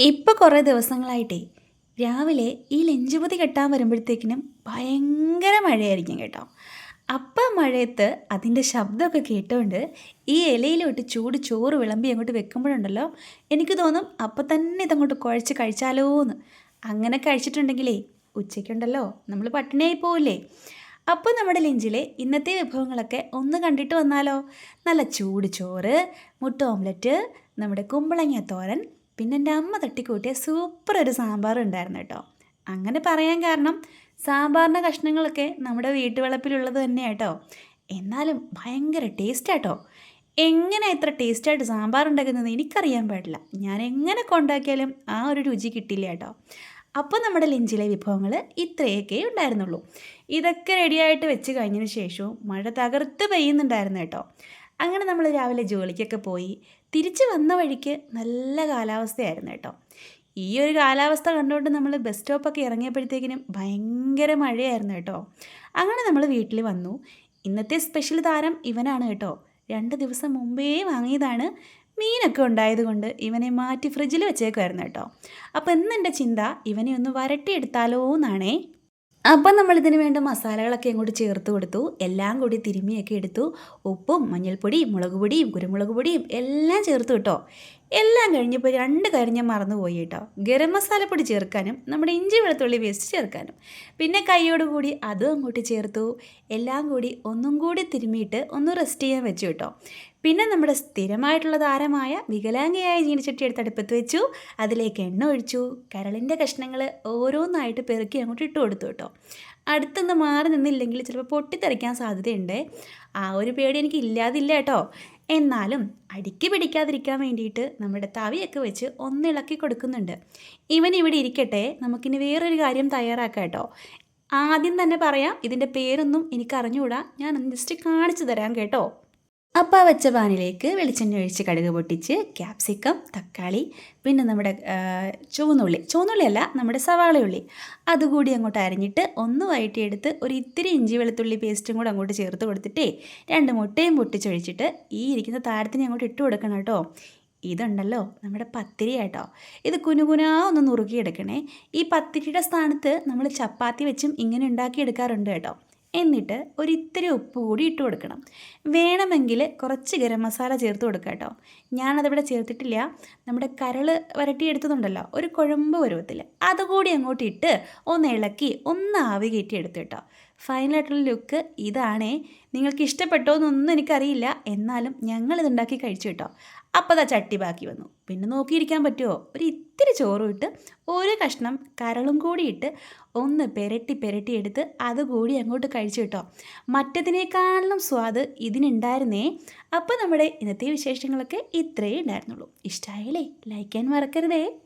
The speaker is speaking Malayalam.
ഇപ്പോൾ കുറേ ദിവസങ്ങളായിട്ടേ രാവിലെ ഈ ലഞ്ചുപതി കെട്ടാൻ വരുമ്പോഴത്തേക്കിനും ഭയങ്കര മഴയായിരിക്കും കേട്ടോ. അപ്പം മഴയത്ത് അതിന്റെ ശബ്ദമൊക്കെ കേട്ടുകൊണ്ട് ഈ ഇലയിലോട്ട് ചൂട് ചോറ് വിളമ്പി അങ്ങോട്ട് വെക്കുമ്പോഴുണ്ടല്ലോ എനിക്ക് തോന്നും അപ്പം തന്നെ ഇതങ്ങോട്ട് കുഴച്ച് കഴിച്ചാലോ എന്ന് അങ്ങനെ കഴിച്ചിട്ടുണ്ടെങ്കിലേ ഉച്ചയ്ക്കുണ്ടല്ലോ നമ്മൾ പട്ടിണിയായി പോവില്ലേ? അപ്പോൾ നമ്മുടെ ലഞ്ചിലെ ഇന്നത്തെ വിഭവങ്ങളൊക്കെ ഒന്ന് കണ്ടിട്ട് വന്നാലോ? നല്ല ചൂട് ചോറ് മുട്ട ഓംലറ്റ് നമ്മുടെ കുമ്പളങ്ങ തോരൻ പിന്നെ എന്റെ അമ്മ തട്ടിക്കൂട്ടിയ സൂപ്പർ ഒരു സാമ്പാർ ഉണ്ടായിരുന്നു കേട്ടോ. അങ്ങനെ പറയാൻ കാരണം സാമ്പാറിന്റെ കഷ്ണങ്ങളൊക്കെ നമ്മുടെ വീട്ടുവളപ്പിലുള്ളത് തന്നെ കേട്ടോ. എന്നാലും ഭയങ്കര ടേസ്റ്റ് എങ്ങനെ ഇത്ര ടേസ്റ്റായിട്ട് സാമ്പാർ ഉണ്ടാക്കുന്നത് എനിക്കറിയാൻ പാടില്ല. ഞാൻ എങ്ങനെ കൊണ്ടാക്കിയാലും ആ ഒരു രുചി കിട്ടില്ല കേട്ടോ. അപ്പോൾ നമ്മുടെ ലഞ്ചിലെ വിഭവങ്ങൾ ഇത്രയൊക്കെ ഉണ്ടായിരുന്നുള്ളൂ. ഇതൊക്കെ റെഡിയായിട്ട് വെച്ച് കഴിഞ്ഞതിന് ശേഷവും മഴ തകർത്ത് പെയ്യുന്നുണ്ടായിരുന്നു കേട്ടോ. അങ്ങനെ നമ്മൾ രാവിലെ ജോലിക്കൊക്കെ പോയി തിരിച്ച് വന്ന വഴിക്ക് നല്ല കാലാവസ്ഥയായിരുന്നു കേട്ടോ. ഈ ഒരു കാലാവസ്ഥ കണ്ടുകൊണ്ട് നമ്മൾ ബസ് സ്റ്റോപ്പൊക്കെ ഇറങ്ങിയപ്പോഴത്തേക്കിനും ഭയങ്കര മഴയായിരുന്നു കേട്ടോ. അങ്ങനെ നമ്മൾ വീട്ടിൽ വന്നു. ഇന്നത്തെ സ്പെഷ്യൽ താരം ഇവനാണ് കേട്ടോ. രണ്ട് ദിവസം മുമ്പേ വാങ്ങിയതാണ്. മീനൊക്കെ ഉണ്ടായതുകൊണ്ട് ഇവനെ മാറ്റി ഫ്രിഡ്ജിൽ വെച്ചേക്കുമായിരുന്നു കേട്ടോ. അപ്പോൾ എന്നെന്റെ ചിന്ത ഇവനെ ഒന്ന് വരട്ടിയെടുത്താലോ എന്നാണേ അപ്പം നമ്മളിതിന് വേണ്ട മസാലകളൊക്കെ അങ്ങോട്ട് ചേർത്ത് കൊടുത്തു. എല്ലാം കൂടി തിരുമ്മിയൊക്കെ എടുത്തു. ഉപ്പും മഞ്ഞൾപ്പൊടിയും മുളക് പൊടിയും കുരുമുളക് പൊടിയും എല്ലാം ചേർത്ത് കേട്ടോ. എല്ലാം കഴിഞ്ഞപ്പോൾ രണ്ട് കാര്യം ഞാൻ മറന്നുപോയി കേട്ടോ. ഗരം മസാലപ്പൊടി ചേർക്കാനും നമ്മുടെ ഇഞ്ചി വെളുത്തുള്ളി വേസ്റ്റ് ചേർക്കാനും. പിന്നെ കൈയോട് കൂടി അതും അങ്ങോട്ട് ചേർത്തു. എല്ലാം കൂടി ഒന്നും കൂടി തിരുമ്മിയിട്ട് ഒന്ന് റെസ്റ്റ് ചെയ്യാൻ വെച്ചു കേട്ടോ. പിന്നെ നമ്മുടെ സ്ഥിരമായിട്ടുള്ള താരമായ വികലാംഗയായ ജീനിച്ചട്ടി എടുത്ത് അടുപ്പത്ത് വെച്ചു. അതിലേക്ക് എണ്ണ ഒഴിച്ചു. കരളിന്റെ കഷ്ണങ്ങൾ ഓരോന്നായിട്ട് പെറുക്കി അങ്ങോട്ട് ഇട്ട് കൊടുത്തു കേട്ടോ. അടുത്തൊന്ന് മാറി നിന്നില്ലെങ്കിൽ ചിലപ്പോൾ പൊട്ടിത്തെറിക്കാൻ സാധ്യതയുണ്ട്. ആ ഒരു പേടി എനിക്ക് ഇല്ലാതില്ല കേട്ടോ. എന്നാലും അടിക്ക് പിടിക്കാതിരിക്കാൻ വേണ്ടിയിട്ട് നമ്മുടെ തവിയൊക്കെ വെച്ച് ഒന്നിളക്കി കൊടുക്കുന്നുണ്ട്. ഇവൻ ഇവിടെ ഇരിക്കട്ടെ നമുക്കിനി വേറൊരു കാര്യം തയ്യാറാക്കാം കേട്ടോ. ആദ്യം തന്നെ പറയാം ഇതിന്റെ പേരൊന്നും എനിക്ക് അറിഞ്ഞുകൂടാ ഞാൻ ജസ്റ്റ് കാണിച്ചു തരാം കേട്ടോ. അപ്പോൾ ആ വെച്ച പാനിലേക്ക് വെളിച്ചെണ്ണ ഒഴിച്ച് കടുക് പൊട്ടിച്ച് ക്യാപ്സിക്കം തക്കാളി പിന്നെ നമ്മുടെ ചുവന്നുള്ളി. ചുവന്നുള്ളിയല്ല നമ്മുടെ സവാള ഉള്ളി അതുകൂടി അങ്ങോട്ട് അരിഞ്ഞിട്ട് ഒന്ന് വഴറ്റിയെടുത്ത് ഒരു ഇത്തിരി ഇഞ്ചി വെളുത്തുള്ളി പേസ്റ്റും കൂടെ അങ്ങോട്ട് ചേർത്ത് കൊടുത്തിട്ടേ രണ്ട് മുട്ടയും പൊട്ടിച്ചൊഴിച്ചിട്ട് ഈ ഇരിക്കുന്ന താരത്തിന് അങ്ങോട്ട് ഇട്ട് കൊടുക്കണം കേട്ടോ. ഇതുണ്ടല്ലോ നമ്മുടെ പത്തിരി കേട്ടോ ഇത് കുനുകുനാ ഒന്ന് നുറുക്കിയെടുക്കണേ. ഈ പത്തിരിയുടെ സ്ഥാനത്ത് നമ്മൾ ചപ്പാത്തി വെച്ചും ഇങ്ങനെ ഉണ്ടാക്കിയെടുക്കാറുണ്ട് കേട്ടോ. എന്നിട്ട് ഒരിത്തിരി ഉപ്പ് കൂടി ഇട്ട് കൊടുക്കണം. വേണമെങ്കിൽ കുറച്ച് ഗരം മസാല ചേർത്ത് കൊടുക്കുക കേട്ടോ. ഞാനതിവിടെ ചേർത്തിട്ടില്ല. നമ്മുടെ കരൾ വരട്ടി എടുത്തതുണ്ടല്ലോ ഒരു കുഴമ്പ് പരുവത്തിൽ. അതുകൂടി അങ്ങോട്ട് ഇട്ട് ഒന്ന് ഇളക്കി ഒന്ന് ആവി കയറ്റി എടുത്തു കേട്ടോ. ഫൈനലായിട്ടുള്ള ലുക്ക് ഇതാണേ. നിങ്ങൾക്ക് ഇഷ്ടപ്പെട്ടോ എന്നൊന്നും എനിക്കറിയില്ല. എന്നാലും ഞങ്ങളിതുണ്ടാക്കി കഴിച്ചു കേട്ടോ. അപ്പോൾ അതാ ചട്ടി ബാക്കി വന്നു. പിന്നെ നോക്കിയിരിക്കാൻ പറ്റുമോ ഒരു ഇത്തിരി ചോറും ഇട്ട് ഒരു കഷ്ണം കരളും കൂടി ഇട്ട് ഒന്ന് പെരട്ടി പെരട്ടി എടുത്ത് അതുകൂടി അങ്ങോട്ട് കഴിച്ചു കേട്ടോ. മറ്റതിനേക്കാളും സ്വാദ് ഇതിനുണ്ടായിരുന്നേ. അപ്പോൾ നമ്മുടെ ഇന്നത്തെ വിശേഷങ്ങളൊക്കെ ഇത്രയേ ഉണ്ടായിരുന്നുള്ളൂ. ഇഷ്ടമായില്ലേ ചെയ്യാൻ മറക്കരുതേ.